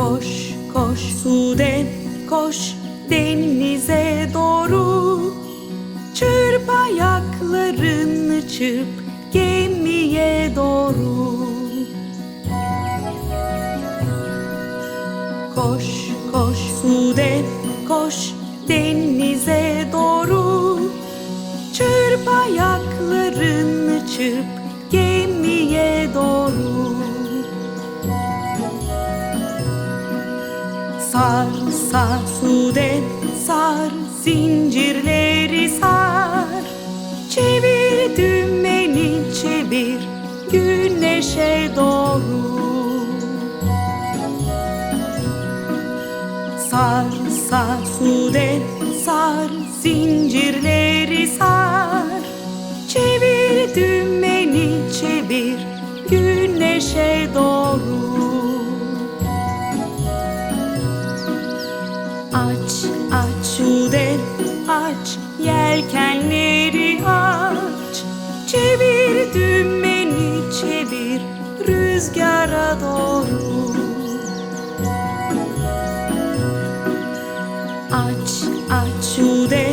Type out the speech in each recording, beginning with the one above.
Koş koş Sude koş denize doğru. Çırp ayaklarını çırp gemiye doğru. Koş koş Sude koş denize doğru. Çırp ayaklarını çırp Sar sar Sude sar zincirleri sar. Çevir dümeni çevir güneşe doğru. Sar sar Sude sar zincirleri sar. Çevir dümeni çevir güneşe doğru Aç aç Sude aç yelkenleri aç. Çevir dümeni çevir rüzgara doğru. Aç aç Sude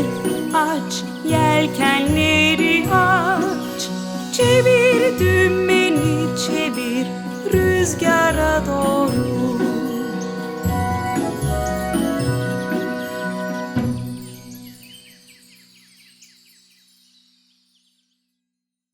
aç yelkenleri aç. Çevir dümeni çevir rüzgara doğru